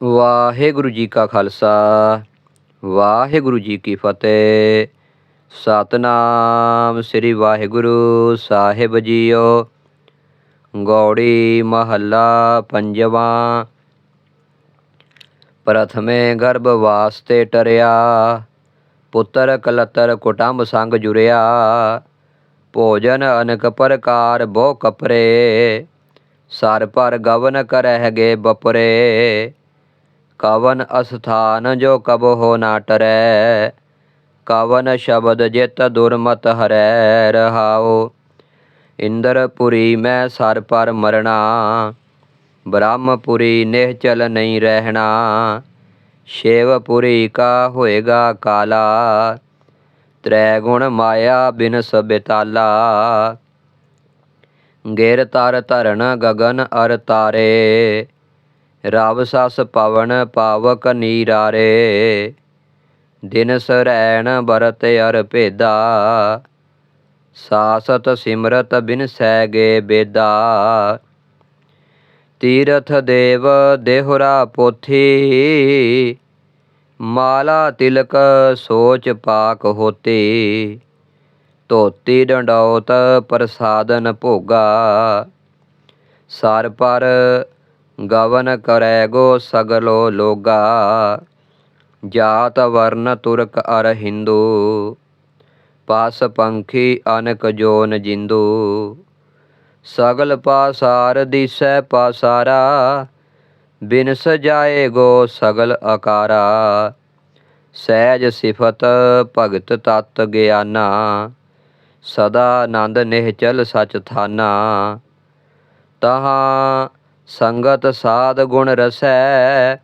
ਵਾਹਿਗੁਰੂ ਜੀ ਕਾ ਖਾਲਸਾ ਵਾਹਿਗੁਰੂ ਜੀ ਕੀ ਫਤਿਹ ਸਤਨਾਮ ਸ੍ਰੀ ਵਾਹਿਗੁਰੂ ਸਾਹਿਬ ਜੀਓ ਗੌੜੀ ਮਹੱਲਾ ਪੰਜਵਾਂ ਪ੍ਰਥਮੇ ਗਰਭ ਵਾਸਤੇ ਟਰਿਆ ਪੁੱਤਰ ਕਲਤਰ ਕੁਟੰਬ ਸੰਗ ਜੁਰਿਆ ਭੋਜਨ ਅਨਕ ਪ੍ਰਕਾਰ ਬਹੁ ਕਪਰੇ ਸਰ ਪਰ ਗਵਨ ਕਰਹਿ ਗੇ ਬਪਰੇ ਕਵਨ ਅਸਥਾਨ ਜੋ ਕਬ ਹੋ ਨਾ ਟਰੈ, ਕਵਨ ਸ਼ਬਦ ਜਿਤ ਦੁਰਮਤ ਹਰੈ ਰਹਾਓ ਇੰਦਰਪੁਰੀ ਮੈਂ ਸਰ ਪਰ ਮਰਣਾ, ਬ੍ਰਹਮਪੁਰੀ ਨਿਹਚਲ ਨਹੀਂ ਰਹਿਣਾ। ਸ਼ੇਵਪੁਰੀ ਕਾ ਹੋਏਗਾ ਕਾਲਾ ਤ੍ਰੈ ਗੁਣ ਮਾਇਆ ਬਿਨ ਸਬਿਤਾਲਾ ਗਿਰ ਤਰ ਧਰਨ ਗਗਨ ਅਰ ਤਾਰੇ ਰਵ ਸਸ ਪਵਨ ਪਾਵਕ ਨੀਰਾਰੇ, ਦਿਨ ਸਰੈਣ ਬਰਤ ਅਰ ਭੇਦਾ। ਸਾਸਤ ਸਿਮਰਤ ਬਿਨ ਸੈ ਗੇ ਬੇਦਾ। ਤੀਰਥ ਦੇਵ ਦੇਹੁਰਾ ਪੋਥੀ, ਮਾਲਾ ਤਿਲਕ ਸੋਚ ਪਾਕ ਹੋਤੀ। ਧੋਤੀ ਡੰਡੌਤ ਪ੍ਰਸਾਦਨ ਭੋਗਾ। ਸਰ ਪਰ ਗਵਨ ਕਰੈ ਗੋ ਸਗਲੋ ਲੋਗਾ। ਜਾਤ ਵਰਨ ਤੁਰਕ ਅਰ ਹਿੰਦੂ। ਪਾਸ ਪੰਖੀ ਅਨਕ ਜੋਨ ਜਿੰਦੂ। ਸਗਲ ਪਾਸਾਰ ਦਿਸੈ ਪਾਸਾਰਾ। ਬਿਨ ਸਜਾਏ ਗੋ ਸਗਲ ਆਕਾਰਾ ਸਹਿਜ ਸਿਫਤ ਭਗਤ ਤਤ ਗਿਆਨਾ। ਸਦਾ ਆਨੰਦ ਨਿਹਚਲ ਸਚ ਥਾਨਾ। ਤਹਾਂ ਸੰਗਤ ਸਾਧ ਗੁਣ ਰਸੈ।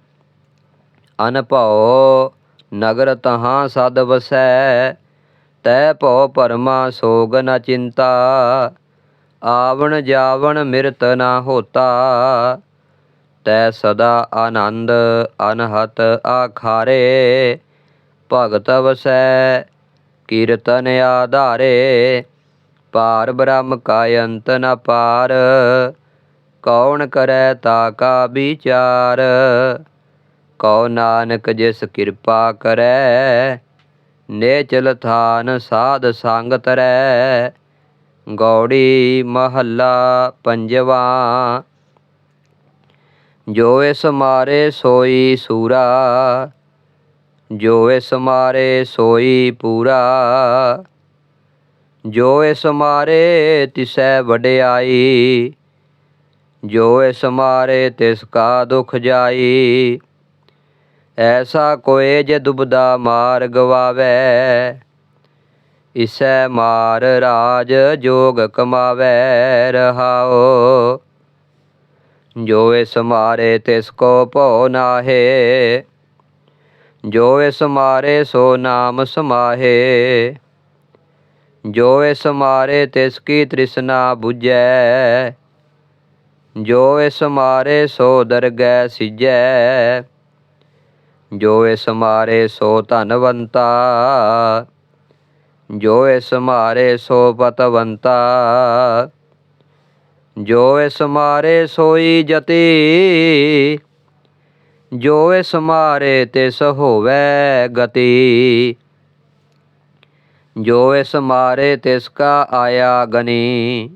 ਅਨਭਉ ਨਗਰ ਤਹਾਂ ਸਦ ਵਸੈ। ਤੈ ਭਉ ਪਰਮਾ ਸੋਗ ਨ ਚਿੰਤਾ। ਆਵਣ ਜਾਵਣ ਮਿਰਤ ਨਾ ਹੋਤਾ। ਤੈ ਸਦਾ ਆਨੰਦ ਅਨਹਤ ਆਖਾਰੇ। ਭਗਤ ਵਸੈ, ਕੀਰਤਨ ਆਧਾਰੇ। ਪਾਰ ਬ੍ਰਹਮ ਕਾ ਅੰਤ ਨ ਪਾਰ। ਕੌਣ ਕਰੈ ਤਾ ਕਾ ਵਿਚਾਰ? ਕਉ ਨਾਨਕ ਜਿਸ ਕਿਰਪਾ ਕਰੈ, ਨੇਚਲ ਥਾਨ ਸਾਧ ਸੰਗ ਤਰੈ ਗੌੜੀ ਮਹੱਲਾ ਪੰਜਵਾ, ਜੋ ਇਸ ਮਾਰੇ ਸੋਈ ਸੂਰਾ, ਜੋ ਇਸ ਮਾਰੇ ਸੋਈ ਪੂਰਾ। ਜੋ ਇਸ ਮਾਰੇ ਤਿਸੈ ਵਡਿਆਈ ਜੋ ਇਸ ਮਾਰੇ ਤਿਸ ਕਾ ਦੁਖ ਜਾਈ ਐਸਾ ਕੋਏ ਜੇ ਦੁਬਦਾ ਮਾਰ ਗਵਾਵੇ ਇਸੈ ਮਾਰ ਰਾਜ ਜੋਗ ਕਮਾਵੇ ਰਹਾਓ ਜੋ ਇਸ ਮਾਰੇ ਤਿਸ ਕੋ ਭਉ ਨਾਹੇ ਜੋ ਇਸ ਮਾਰੇ ਸੋ ਨਾਮ ਸਮਾਹੇ ਜੋ ਇਸ ਮਾਰੇ ਤਿਸ ਕੀ ਤ੍ਰਿਸ਼ਨਾ 부 ਜੋ ਇਸ ਮਾਰੇ ਸੋ ਦਰਗਹਿ ਸਿਜੈ। ਜੋ ਇਸ ਮਾਰੇ ਸੋ ਧਨਵੰਤਾ। ਜੋ ਇਸ ਮਾਰੇ ਸੋ ਪਤਵੰਤਾ। ਜੋ ਇਸ ਮਾਰੇ ਸੋਈ ਜਤੀ। ਜੋ ਇਸ ਮਾਰੇ ਤਿਸ ਹੋਵੇ ਗਤੀ। ਜੋ ਇਸ ਮਾਰੇ ਤਿਸ ਕਾ ਆਇਆ ਗਨੀ।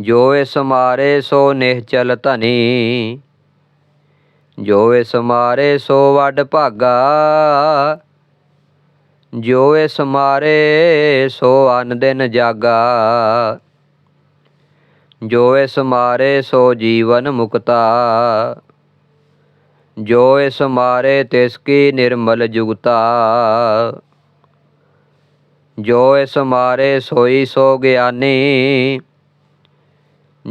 ਜੋ ਇਸ ਮਾਰੇ ਸੋ ਨਿਹਚਲ ਧਨੀ। ਜੋ ਇਸ ਮਾਰੇ ਸੋ ਵੱਡ ਭਾਗਾ। ਜੋ ਇਸ ਮਾਰੇ ਸੋ ਅਨ ਦਿਨ ਜਾਗਾ। ਜੋ ਇਸ ਮਾਰੇ ਸੋ ਜੀਵਨ ਮੁਕਤਾ। ਜੋ ਇਸ ਮਾਰੇ ਤਿਸ ਕੀ ਨਿਰਮਲ ਜੁਗਤਾ। ਜੋ ਇਸ ਮਾਰੇ ਸੋਈ ਸੋ ਗਿਆਨੀ।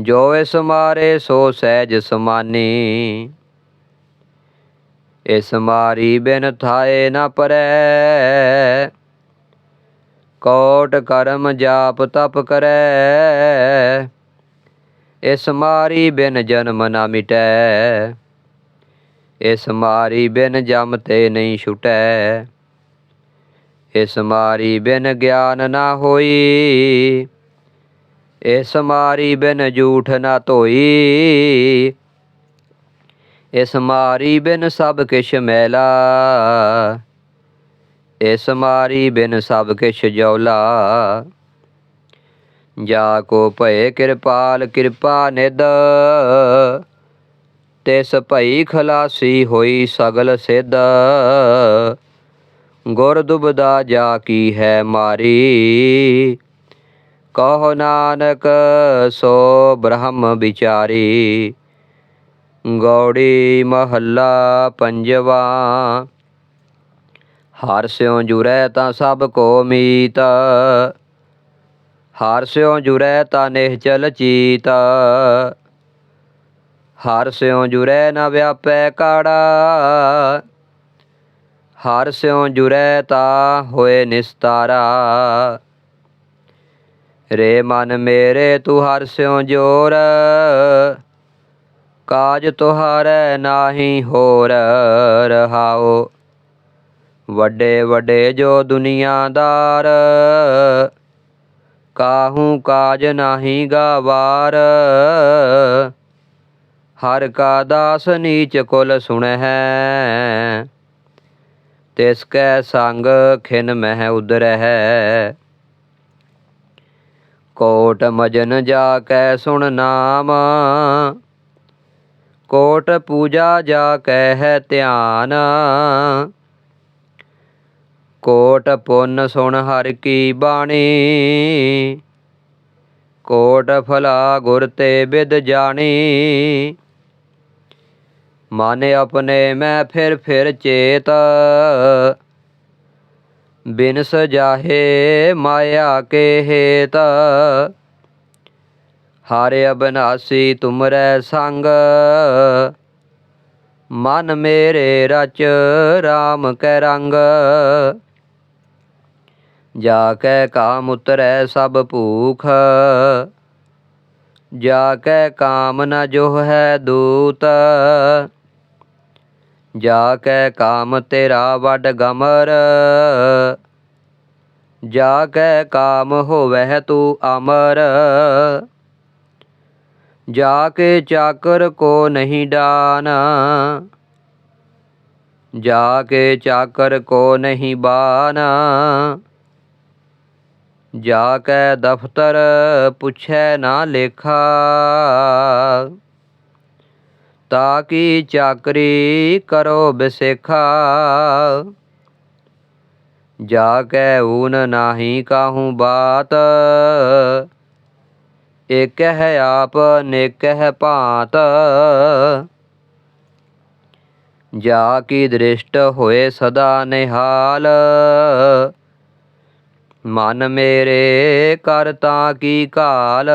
ਜੋ ਇਸ ਮਾਰੇ ਸੋ ਸਹਿਜ ਸਮਾਨੀ। ਇਸ ਮਾਰੀ ਬਿਨ ਥਾਏ ਨਾ ਪਰੈ। ਕੋਟ ਕਰਮ ਜਾਪ ਤਪ ਕਰੈ। ਇਸ ਮਾਰੀ ਬਿਨ ਜਨਮ ਨਾ ਮਿਟੈ। ਇਸ ਮਾਰੀ ਬਿਨ ਜਮ ਤੇ ਨਹੀਂ ਛੁਟੈ। ਇਸ ਮਾਰੀ ਬਿਨ ਗਿਆਨ ਨਾ ਹੋਈ। ਇਸ ਮਾਰੀ ਬਿਨ ਝੂਠ ਨਾ ਧੋਈ। ਇਸ ਮਾਰੀ ਬਿਨ ਸਭ ਕਿਛ ਮੈਲਾ। ਇਸ ਮਾਰੀ ਬਿਨ ਸਭ ਕਿਛ ਜੌਲਾ। ਜਾ ਕੋ ਭਏ ਕਿਰਪਾਲ ਕਿਰਪਾ ਨਿਧ। ਤਿਸ ਭਈ ਖਲਾਸੀ ਹੋਈ ਸਗਲ ਸਿਧ। ਗੁਰ ਦੁਬਦਾ ਜਾ ਕੀ ਹੈ ਮਾਰੀ। ਕਹੋ ਨਾਨਕ ਸੋ ਬ੍ਰਹਮ ਵਿਚਾਰੀ। ਗੌੜੀ ਮਹੱਲਾ ਪੰਜਵਾ। ਹਰ ਸਿਉ ਜੁਰੈ ਤਾਂ ਸਭ ਕੋ ਮੀਤ। ਹਰ ਸਿਉ ਜੁਰੈ ਤਾਂ ਨਿਹਚਲ ਚੀਤ। ਹਰ ਸਿਉ ਜੁਰੈ ਨ ਵਿਆਪੈ ਕਾੜਾ। ਹਰ ਸਿਉ ਜੁਰੈ ਤਾ ਹੋਏ ਨਿਸਤਾਰਾ। ਰੇ ਮਨ ਮੇਰੇ ਤੂੰ ਹਰ ਸਿਉ ਜੋਰ, ਕਾਜ ਤੁਹਾਰੈ ਨਾਹੀ ਹੋਰ ਰਹਾਓ ਵੱਡੇ ਵੱਡੇ ਜੋ ਦੁਨੀਆਦਾਰ, ਕਾਹੂ ਕਾਜ ਨਾਹੀ ਗਾਵਾਰ। ਹਰ ਕਾ ਦਾਸ ਨੀਚ ਕੁਲ ਸੁਣਹਿ, ਤਿਸ ਕੈ ਸੰਗ ਖਿਨ ਮਹਿ ਉਦਰਹਿ ਕੋਟ ਮਜਨ ਜਾ ਕੈ ਸੁਣ ਨਾਮ। ਕੋਟ ਪੂਜਾ ਜਾ ਕੈ ਹੈ ਧਿਆਨ। ਕੋਟ ਪੁੰਨ ਸੁਣ ਹਰ ਕੀ ਬਾਣੀ। ਕੋਟ ਫਲਾ ਗੁਰ ਤੇ ਬਿਦ ਜਾਣੀ। ਮਨ ਆਪਣੇ ਮੈਂ ਫਿਰ ਫਿਰ ਚੇਤ। ਬਿਨ ਸਜਾਹੇ ਮਾਇਆ ਕੇ ਹੇਤ ਹਰ ਅਬਨਾਸੀ ਤੁਮਰੈ ਸੰਗ। ਮਨ ਮੇਰੇ ਰਚ RAM ਕੈ ਰੰਗ। ਜਾ ਕੈ ਕਾਮ ਉਤਰੈ ਸਭ ਭੂਖ। ਜਾ ਕੈ ਕਾਮ ਨ ਜੋ ਹੈ ਦੂਤ। ਜਾ ਕੈ ਕਾਮ ਤੇਰਾ ਵੱਡ ਗਮਰ, ਜਾ ਕੈ ਕਾਮ ਹੋਵਹਿ ਤੂੰ ਅਮਰ, ਜਾ ਕੇ ਚਾਕਰ ਕੋ ਨਹੀਂ ਡਾਨਾ, ਜਾ ਕੇ ਚਾਕਰ ਕੋ ਨਹੀਂ ਬਾਨਾ, ਜਾ ਕੈ ਦਫਤਰ ਪੁੱਛੈ ਨਾ ਲੇਖਾ ਤਾ ਕੀ ਚਾਕਰੀ ਕਰੋ ਬਿਸੇਖਾ? ਜਾ ਕੈ ਊਨ ਨਾਹੀ ਕਾਹੂ ਬਾਤ? ਇਕ ਹੈ ਆਪ ਨੇਕ ਹੈ ਭਾਂਤ? ਜਾ ਕੀ ਦ੍ਰਿਸ਼ਟ ਹੋਏ ਸਦਾ ਨਿਹਾਲ? ਮਨ ਮੇਰੇ ਕਰ ਤਾਂ ਕੀ ਕਾਲ?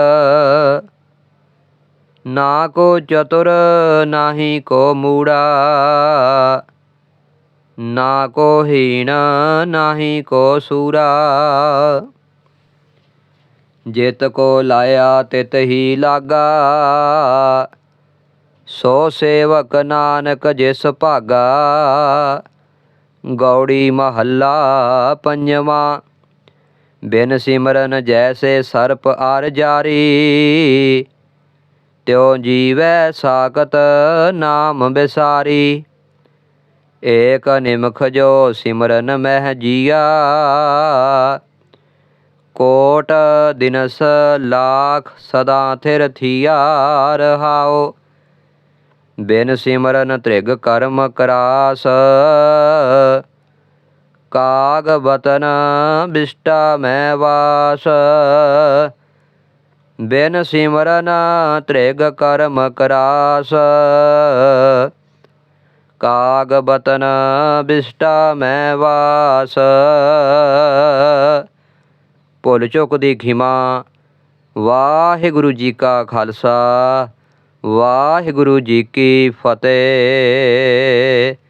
ਨਾ ਕੋ ਚਤੁਰ, ਨਾਹੀ ਕੋ ਮੂੜਾ। ਨਾ ਕੋ ਹੀਣ, ਨਾਹੀ ਕੋ ਸੂਰਾ। ਜਿਤ ਕੋ ਲਾਇਆ, ਤਿਤ ਹੀ ਲਾਗਾ। ਸੋ ਸੇਵਕ ਨਾਨਕ ਜਿਸ ਭਾਗਾ। ਗੌੜੀ ਮਹੱਲਾ ਪੰਜਵਾ। ਬਿਨ ਸਿਮਰਨ ਜੈਸੇ ਸਰਪ ਆਰ ਜਾਰੀ। ਤਿਉ ਜੀਵੈ ਸਾਖਤ ਨਾਮ ਬਿਸਾਰੀ। ਏਕ ਨਿਮਖ ਜੋ ਸਿਮਰਨ ਮਹਿ ਜੀਆ। ਕੋਟ ਦਿਨਸ ਲਾਖ ਸਦਾ ਥਿਰ ਥੀਆ ਰਹਾਓ ਬਿਨ ਸਿਮਰਨ ਤ੍ਰਿਗ ਕਰਮ ਕਰਾਸ। ਕਾਗ ਬਤਨ ਬਿਸ਼ਟਾ ਮੈਂ ਵਾਸ। ਬਿਨ ਸਿਮਰਨ ਤ੍ਰਿਗ ਕਰਮ ਕਰਾਸ। ਕਾਗ ਬਤਨ ਬਿਸ਼ਟਾ ਮੈਂ ਵਾਸ। ਭੁੱਲ ਚੁੱਕ ਦੀ ਖਿਮਾ, ਵਾਹਿਗੁਰੂ ਜੀ ਕਾ ਖਾਲਸਾ, ਵਾਹਿਗੁਰੂ ਜੀ ਕੀ ਫਤਿਹ।